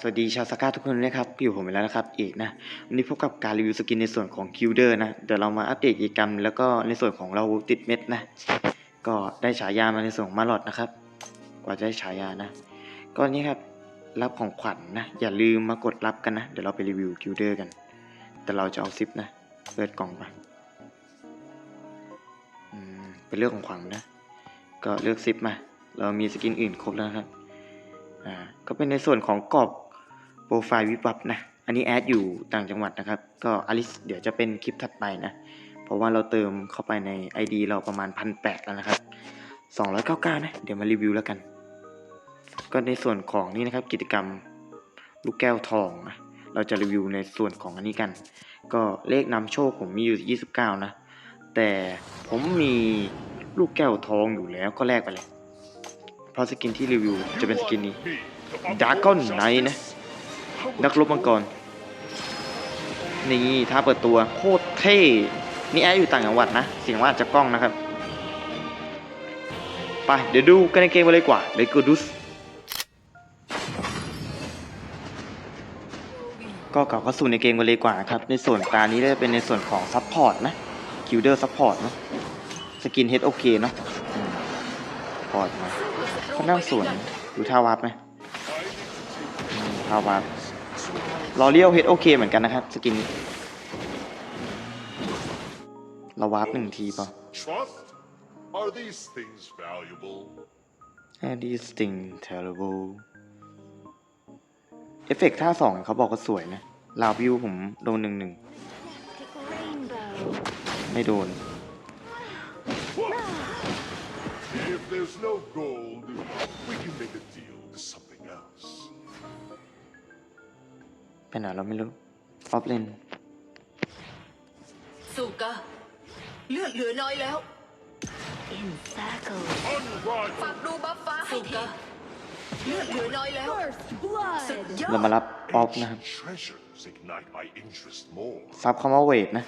สวัสดีชาวสก้าทุกคนด้วยครับอยู่ผมอีกแล้วนะครับเอกนะวันนี้พบกับการรีวิวสกินในส่วนของคิวเดอร์นะเดี๋ยวเรามาอัปเดตกิจกรรม แล้วก็ในส่วนของเราติดเม็ดนะ ก็ได้ฉายามาในส่วนของมาลอดนะครับ กว่าจะได้ฉายานะ ก็นี่ครับรับของขวัญนะ อย่าลืมมากดรับกันนะ เดี๋ยวเราไปรีวิวคิวเดอร์กัน แต่เราจะเอาซิปนะเปิดกล่องไปอืมเป็นเรื่องของขวัญนะ ก็เลือกซิปมา เรามีสกินอื่นครบแล้วครับอ่าก็เป็นในส่วนของกรอบ โปรไฟล์วิบวับนะ อันนี้แอดอยู่ต่างจังหวัดนะครับ ก็อลิสเดี๋ยวจะเป็นคลิปถัดไปนะ เพราะว่าเราเติมเข้าไปใน ID เราประมาณพันแปดแล้วนะครับสองร้อยเก้าเก้านะ เดี๋ยวมารีวิวแล้วกัน ก็ในส่วนของนี่นะครับกิจกรรมลูกแก้วทองนะเราจะรีวิวในส่วนของอันนี้กัน ก็เลขนำโชคผมมีอยู่ 29 นะ แต่ผมมีลูกแก้วทองอยู่แล้วก็แลกไปเลย เพราะสกินที่รีวิวจะเป็นสกินนี้ดาร์กอนไนนะ นักรบมังกร นี่ถ้าเปิดตัวโคตรเท่ นี่แอดอยู่ต่างจังหวัดนะ เสียงว่าอาจจะกล้องนะครับ ไป เดี๋ยวดูกันในเกมกันเลยกว่าเลกูดุสก็กลับเข้าสู่ในเกมกันเลยกว่าครับ ในส่วนตานี้ได้เป็นในส่วนของซัพพอร์ตนะคิวเดอร์ซัพพอร์ตเนาะสกินเฮดโอเคเนาะพอร์ตมาค่อนข้างสวยดูท่าวับไหมอืมท่าวับ ลอเลียวเฮดโอเคเหมือนกันนะครับสกินนี้เราวาร์ปหนึ่งทีป่ะ Trust? Are these things valuable? and this thing terrible เอฟเฟกต์ท่าสองเขาบอกว่าสวยนะ ลาวิวผมโดนหนึ่งหนึ่ง ไม่โดน If there's no gold, we can make a deal ไปไหนเราไม่รู้ออฟเลนสุกะเลือดเหลือน้อยแล้ว In circles. ฝากดูบัฟฟ้าให้ทีเลือดเหลือน้อยแล้ว First blood. สุดยอเราดมารับออฟนะครับ Treasures ignite my interest more. ซับคำว่าเวทนะ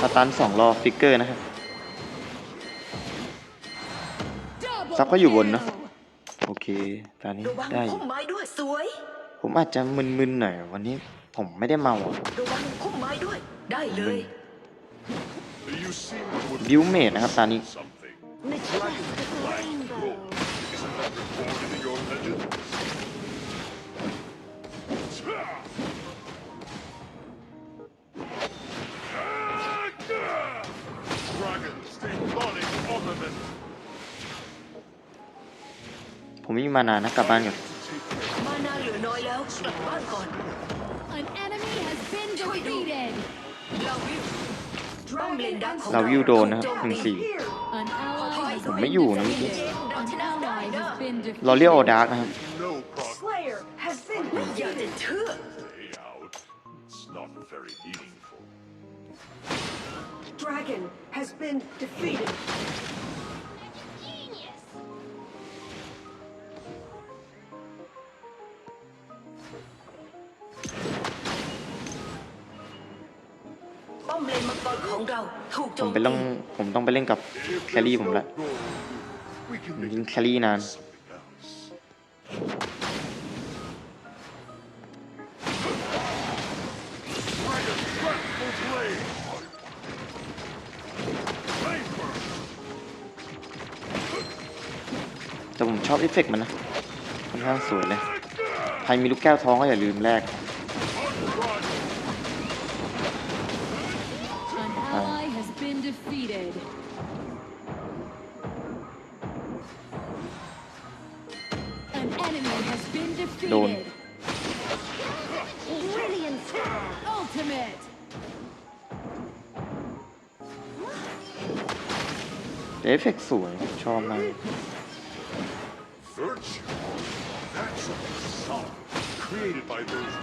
สตันสองรอฟิกเกอร์นะครับ Double ซับก็อยู่บน kill. เนอะโอเคตอนนี้ระวังได้อพุ่ Oh ยู่มไม้ด้วยสวยผมอาจจะมึนๆหน่อยวันนี้ผมไม่ได้เมาอะระวังพุ่มไม้ด้วยได้เลย You seem to have บิวเมดนะครับตอนนี้ ผมไม่มีมานานนะกลับบ้านก่อนมานาเหลือน้อยแล้วกลับบ้านก่อน An enemy has been defeated. เราวิวป้อมเลนดักของเราวิวโดนนะครับถูกโจหนึ่งสี่ An ally has ผม been ไม่อยู่นะเมื่อกี้ defeated. An ally has been รอเรียกโอ defeated. ดาร์กนะครับ No progress. Slayer has been อย่าจะเชื่อ Way out. It's not very meaningful. Dragon has been defeated. ผมไปต้องผมต้องไปเล่นกับแคลรี่ผมละยิงแคลรี่นานแต่ผมชอบเอฟเฟกต์มันนะค่อนข้างสวยเลย ใครมีลูกแก้วท้องก็อย่าลืมแลก เอฟเฟกต์สวยชอบมาก Virtue. That's a facade created by those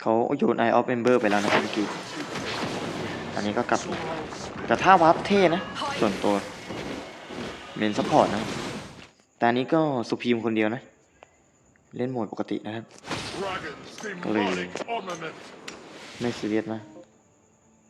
เขาโยนไอออฟเ m มเบอร์ไปแล้วนะครับเมื่อกี้ อันนี้ก็กลับ แต่ถ้าวับเท่นะ ส่วนตัวเมนซัพพอร์ตนะ แต่อันนี้ก็สุพีมคนเดียวนะ เล่นโหมดปกตินะครับ dragon's demonic armament. ไม่ซีเรียสนะ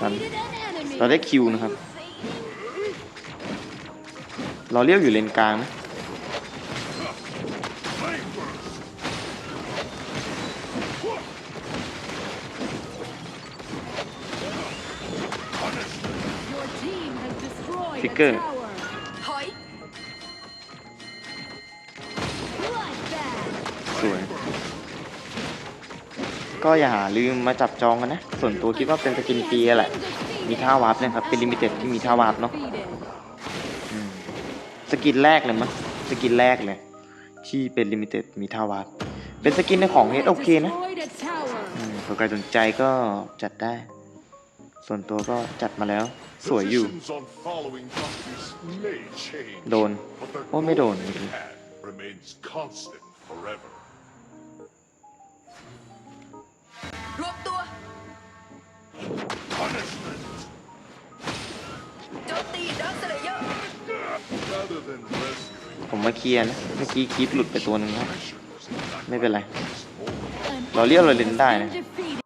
กัน Defeated an enemy. เราได้คิวนะครับ เราเรียกอยู่เลนกลางนะ Flame burst. Your team has destroyed Ficker. a tower. ถอย Bloodbath. สวย ก็อย่าลืมมาจับจองกันนะ ส่วนตัวคิดว่าเป็นสกินฟรีแหละ มีท่าวาร์ปนะครับ เป็นลิมิเต็ดที่มีท่าวาร์ปเนาะสกินแรกเลยมั้ง สกินแรกเลย ที่เป็นลิมิเต็ดมีท่าวาร์ปเป็นสกินในของเฮดโอเคนะ Destroyed a tower. อืมเผื่อใครสนใจก็จัดได้ ส่วนตัวก็จัดมาแล้ว สวยอยู่ โดน โอ้ไม่โดนเมื่อกี้ Punishment! โจมตีดักสเลเยอร์ Rather than rescuing ผมมาเคลียร์นะเมื่อกี้คลิปหลุดไปตัวหนึ่งนะไม่เป็นไร เราเรียกเราเล่นได้นะ defeated.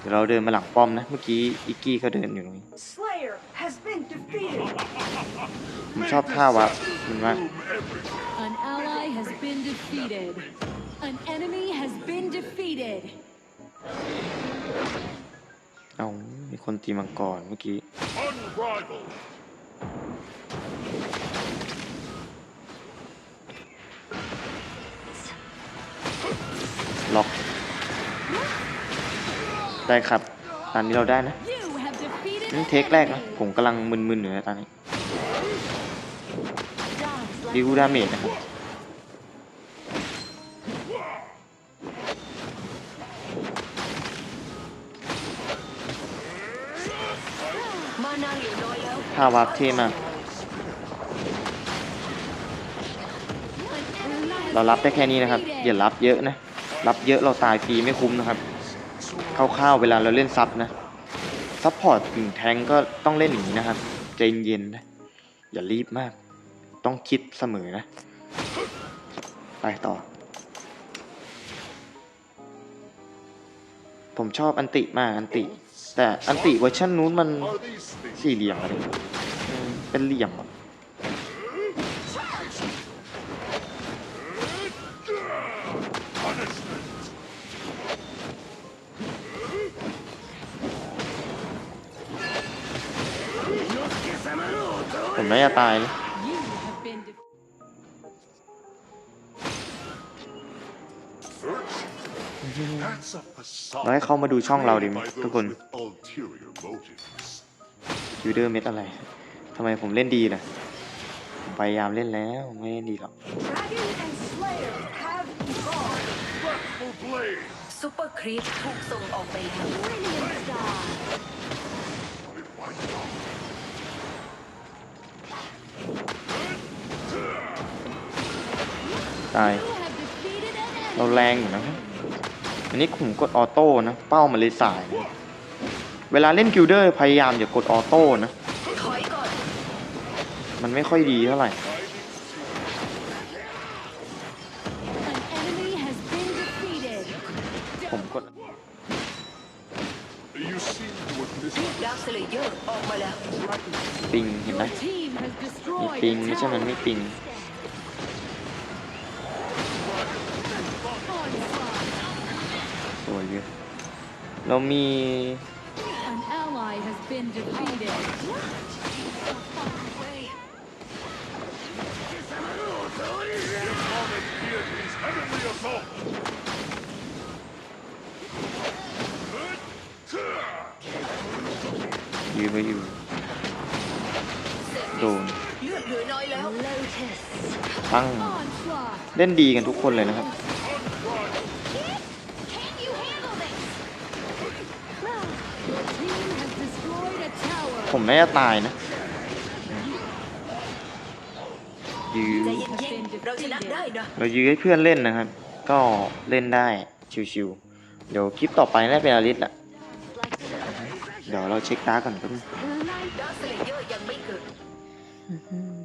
เดี๋ยวเราเดินมาหลังป้อมนะ เมื่อกี้อิกกี้เขาเดินอยู่ตรงนี้ Slayer has been defeated. ผมชอบท่าวะมันมาก An ally has been defeated. An enemy has been defeated. เอามีคนตีมังกรเมื่อกี้ unrivaled. ล็อก ได้ครับ ตอนนี้เราได้นะ You have defeated นี่ an เทคแรกนะ enemy. ผมกำลังมึนๆอยู่นะตอนนี้ดิวดาเมจนะครับาวาร์ปเท่มา เรารับได้แค่นี้นะครับ อย่ารับเยอะนะ รับเยอะเราตายฟรีไม่คุ้มนะครับคร่าวๆเวลาเราเล่นซับนะซับพอร์ตถึงแทงก็ต้องเล่นอย่างนี้นะครับ ใจเย็นๆนะ อย่ารีบมาก ต้องคิดเสมอนะ ไปต่อ ผมชอบอันติมากอันติ แต่อันติเวอร์ชันนู้นมันสี่เหลี่ยมอะไรเป็นเหลี่ยมอะ punishment? ผมน่าจะตายนะ You เราให้เขามาดูช่องเราดิ created by ทุกคน those with ulterior motives. คิวเดอร์เม็ดอะไรทำไมผมเล่นดีล่ะผมพยายามเล่นแล้วไม่เล่นดีหรอก Dragon and Slayer have evolved. Wrathful blade! ซูเปอร์ครีปถูกส่งออกไปแล้ว Brilliant star. It wiped off. ตาย You have defeated an เรา enemy. แรงอยู่นะครับ อันนี้ผมกดออโต้นะ เป้ามันเลยสายนะเวลาเล่นกิลเดอร์พยายามอย่ากดออโต้นะถอยก่อนมันไม่ค่อยดีเท่าไหร่ An enemy has been defeated. ผมกด You seem to have missed ดักสเลเยอร์ออกมาแล้วปิงเห็นไหม Your team has มี destroyed ปิง a ไม่ใช่มัน tower. ไม่ปิง Onslaught. สวยเยอะ เรามี An ally has been defeated. Demonic deities heavenly assault! ยืนไว้อยู่โดนเลือดเหลือน้อยแล้วตั้ง Onslaught. เล่นดีกันทุกคนเลยนะครับ ผมน่าจะตายนะยื้อใจเย็นๆเราชนะได้นะเรายื้อให้เพื่อนเล่นนะครับ ก็เล่นได้ชิวๆเดี๋ยวคลิปต่อไปน่าจะเป็นอาริสแหละเดี๋ยวเราเช็คดาร์กก่อนครับดาร์คสเลเยอร์ยังไม่เกิด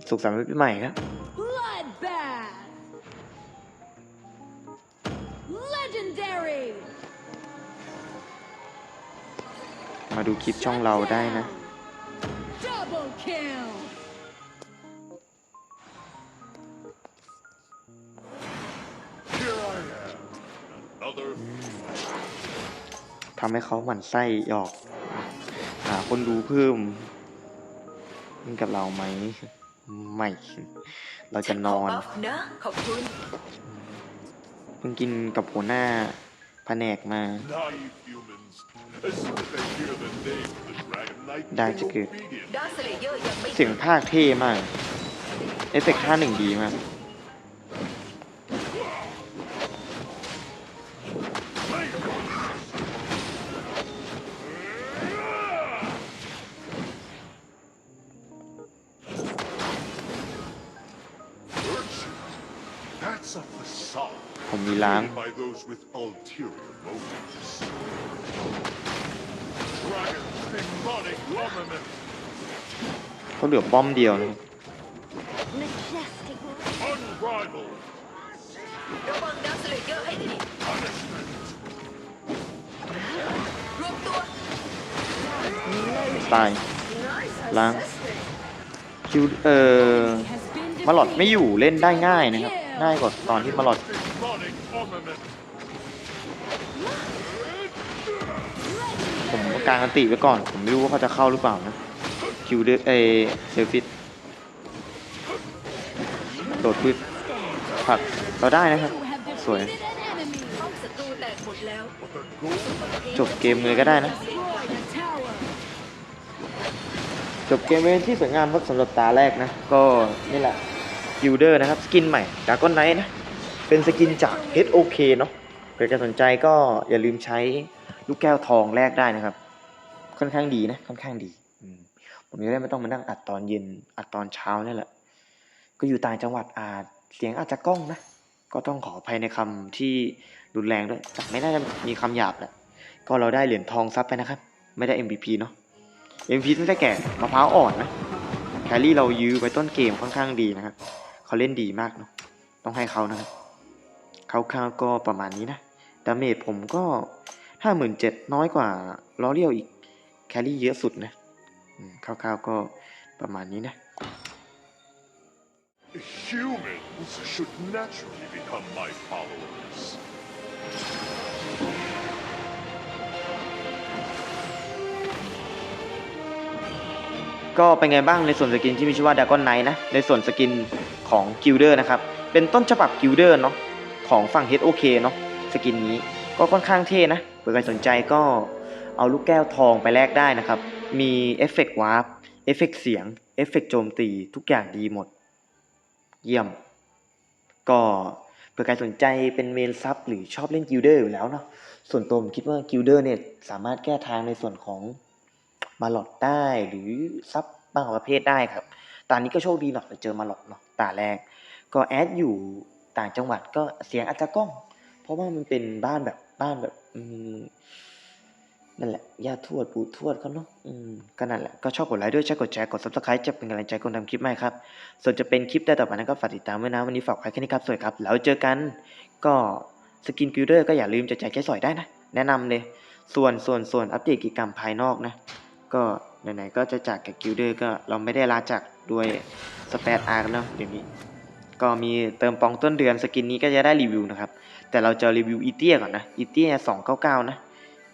สุขสันต์วันปีใหม่ครับ Bloodbath! Legendary! มาดูคลิปช่องเราได้นะ Double kill! Here I am. Another ทำให้เขาหมั่นไส้หยอก หาคนดูเพิ่มนี่กับเราไหม ไม่ เราจะนอนขบัฟนะขอบคุณเพิ่งกินกับหัวหน้าแผนกมา naive humans. As soon as they hear the name of the Dragon Knight, Đại they chứ kìa. obedient. ดาร์คสเลเยอร์ยังไม่เสียงภาคเท่มาก เอฟเฟกต์ท่าหนึ่งดีมาก Virtue. That's a facade. ผมมีล้าง created by those with ulterior motives. Dragon's demonic armament. เขาเหลือป้อมเดียวนะครับ Unrivaled ระวังดาร์คสเลเยอร์ให้ดี punishment. รวมตัวตายล้างคิวเอ่อ Has been มาหลอดไม่ defeated. อยู่เล่นได้ง่ายนะครับ ง่ายกว่าตอนที่มาหลอด กางอันติไว้ก่อน ผมไม่รู้ว่าเขาจะเข้าหรือเปล่านะ คิวเดอเอเซลฟิตโดดพืชผักเราได้นะครับ สวย จบเกมเลยก็ได้นะ จบเกมเป็นที่สวยงามครับสำหรับตาแรกนะ ก็นี่แหละกิลเดอร์นะครับ สกินใหม่ดากอนไนท์นะ เป็นสกินจาก HOK เนาะเผื่อใครสนใจก็อย่าลืมใช้ลูกแก้วทองแลกได้นะครับ ค่อนข้างดีนะค่อนข้างดีอืมผมจะได้ไม่ต้องมานั่งอัดตอนเย็นอัดตอนเช้านี่แหละ ก็อยู่ต่างจังหวัดอาจเสียงอาจจะกล้องนะก็ต้องขออภัยในคำที่รุนแรงด้วยแต่ไม่น่าจะมีคำหยาบแหละก็เราได้เหรียญทองซับไปนะครับ ไม่ได้ MVP เนาะ MVP ตั้งแต่แก่มะพร้าวอ่อนนะแครี่เรายื้อไว้ต้นเกมค่อนข้างดีนะครับเขาเล่นดีมากเนาะต้องให้เขานะครับคร่าวๆก็ประมาณนี้นะดาเมจผมก็ห้าหมื่นเจ็ดน้อยกว่าล้อเลียวอีก แครี่เยอะสุดนะอืมคร่าวๆก็ประมาณนี้นะ Humans should naturally become my followers. ก็เป็นไงบ้างในส่วนสกินที่มีชื่อว่าด a กอนไน t ์นะ ในส่วนสกินของกิลเดอร์นะครับ เป็นต้นฉบับกิลเดอร์เนาะของฝั่ง HOK เนาะสกินนี้ก็ค่อนข้างเท่นะเผื่อใครสนใจก็ เอาลูกแก้วทองไปแลกได้นะครับ มีเอฟเฟกต์วาร์ปเอฟเฟกต์เสียงเอฟเฟกต์โจมตีทุกอย่างดีหมด เยี่ยม ก็เผื่อใครสนใจเป็นเมนซับหรือชอบเล่นกิลเดอร์อยู่แล้วเนาะส่วนตัวผมคิดว่ากิลเดอร์เนี่ยสามารถแก้ทางในส่วนของมาหลอดได้หรือซับบางประเภทได้ครับตอนนี้ก็โชคดีหน่อยไปเจอมาหลอดเนาะตาแรก ก็แอดอยู่ต่างจังหวัดก็เสียงอาจจะกล้อง เพราะว่ามันเป็นบ้านแบบบ้านแบบอืม นั่นแหละญาทวดปู่ทวดเขาเนาะอืมก็นั่นแหละก็ชอบกดไลค์ด้วยใช่กดแชร์กด subscribe จะเป็นกำลังใจคนทำคลิปใหม่ครับ ส่วนจะเป็นคลิปได้ต่อไปนั้นก็ฝากติดตามไว้นะ วันนี้ฝากไว้แค่นี้ครับสวัสดีครับ แล้วเจอกันก็สกินกิลเดอร์ก็อย่าลืมจะจ่ายแค่สอยได้นะ แนะนำเลย ส่วนส่วนส่วนอัปเดตกิจกรรมภายนอกนะ ก็ไหนๆก็จะจากกับกิลเดอร์ก็เราไม่ได้ลาจากด้วยสเปซอาร์กันเนาะเดี๋ยวนี้ก็มีเติมปองต้นเดือนสกินนี้ก็จะได้รีวิวนะครับ แต่เราจะรีวิวอีเตียก่อนนะอีเตียสองเก้าเก้านะ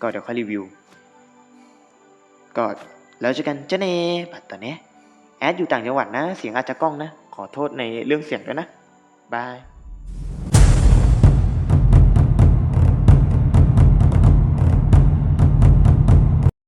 ก็เดี๋ยวค่อยรีวิว ก็แล้วเจอกันเจ้าเน่บัตตอนนี้แอดอยู่ต่างจังหวัดนะ เสียงอาจจะกล้องนะ ขอโทษในเรื่องเสียงด้วยนะ บาย